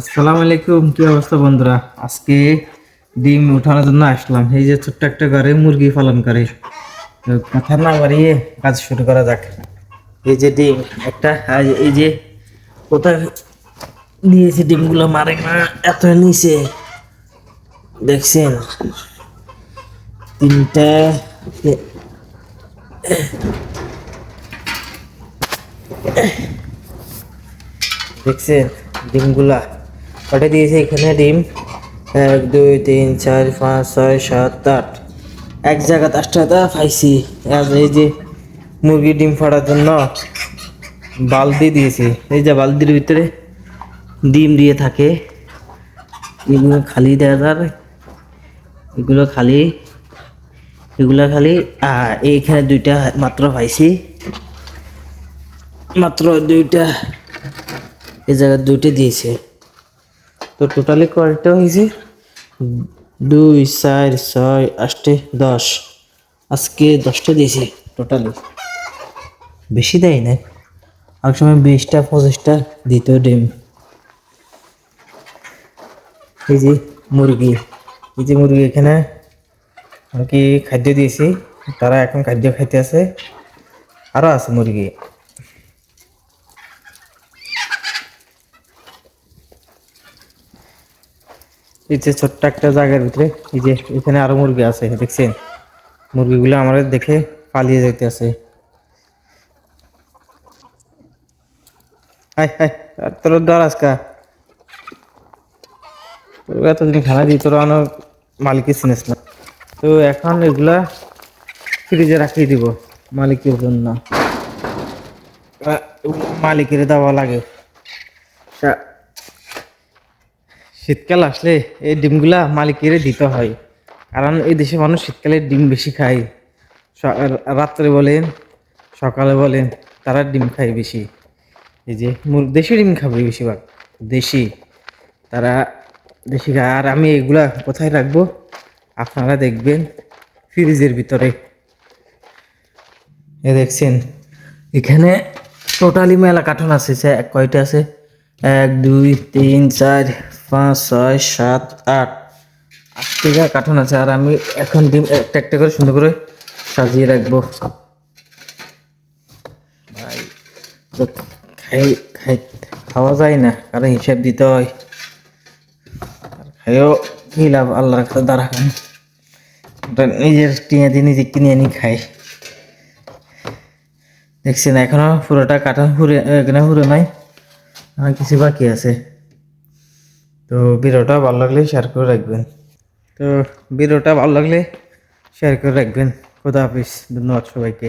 আসসালামু আলাইকুম কি অবস্থা বন্ধুরা আজকে ডিম উঠানোর জন্য আসলাম এই যে ছোট্ট একটা ঘরে মুরগি পালন করে কথা না বাড়িয়ে কাজ শুরু করা যাক এই যে ডিম একটা এই যে কোথায় নিয়েছে ডিমগুলো মারে না এত নিচে দেখছেন তিনটা দেখছেন ডিমগুলা কটা দিয়েছে এখানে ডিম। এক, দুই, তিন, চার, পাঁচ, ছয়, সাত, আট। এক জায়গা দশটা পাইছি। আর এই যে মুরগির ডিম ফাড়ার জন্য বালতি দিয়েছি। এই যে বালতির ভিতরে ডিম দিয়ে থাকে। এগুলো খালি দেওয়া যাবে এগুলো খালি এগুলো খালি এইখানে দুইটা মাত্র পাইছি। মাত্র দুইটা, এই জায়গায় দুইটা দিয়েছে। তো টোটালি কয়টা হয়েছে দুই, চার, ছয়, আটে, দশ। আজকে দশটা দিয়েছে টোটালি বেশি দেয় না এক সময় বিশটা, পঁচিশটা দিত ডিম এই যে মুরগি। এই যে মুরগি এখানে আর কি খাদ্য দিয়েছি? তারা এখন খাদ্য খাইতে আছে। আরও আছে মুরগি। এই যে ছোট্ট একটা জায়গার ভিতরে, এই যে এখানে আরও মুরগি আছে, দেখছেন? মুরগিগুলো আমাদের দেখে পালিয়ে যেতে আছে। তোর ডর আজকা? এতদিন খানা দিই, তোর অনেক মালিকের চিনিস না। তো এখন এগুলা ফ্রিজে রাখিয়ে দিব মালিকের জন্য। মালিকের দেওয়া লাগে। সা- শীতকাল আসলে এই ডিমগুলা মালিকের দিতে হয়। কারণ এই দেশে মানুষ শীতকালে ডিম বেশি খায়। রাত্রে বলেন, সকালে বলেন, তারা ডিম খায় বেশি। এই যে দেশি ডিম খাবে বেশিরভাগ, দেশি। তারা দেশি খায় আর আমি এগুলা কোথায় রাখব? আপনারা দেখবেন ফ্রিজের ভিতরে। এ দেখছেন, এখানে টোটালি মেলা কার্টুন আছে কয়টা আছে? এক, দুই, তিন, চার পাঁচ, ছয়, সাত, আট। আটটা কার্টুন আছে, আর আমি এখন ডিম, একটা একটা করে সুন্দর করে সাজিয়ে রাখব। ভাই খাই খাই, খাওয়া যায় না, কারণ হিসাব দিতে হয়। খাইও কি লাভ, আল্লাহর কাছে দাঁড়া। ওটা নিজের টিনে দিয়ে নিজে কিনে আনি খাই। দেখছেন এখনও পুরোটা কাটা হুরে এখানে হুরে নাই, আর কিছু বাকি আছে। তো ভিডিওটা ভালো লাগলে শেয়ার করে রাখবেন। তো ভিডিওটা ভালো লাগলে শেয়ার করে রাখবেন। খোদা হাফিজ, ধন্যবাদ সবাইকে।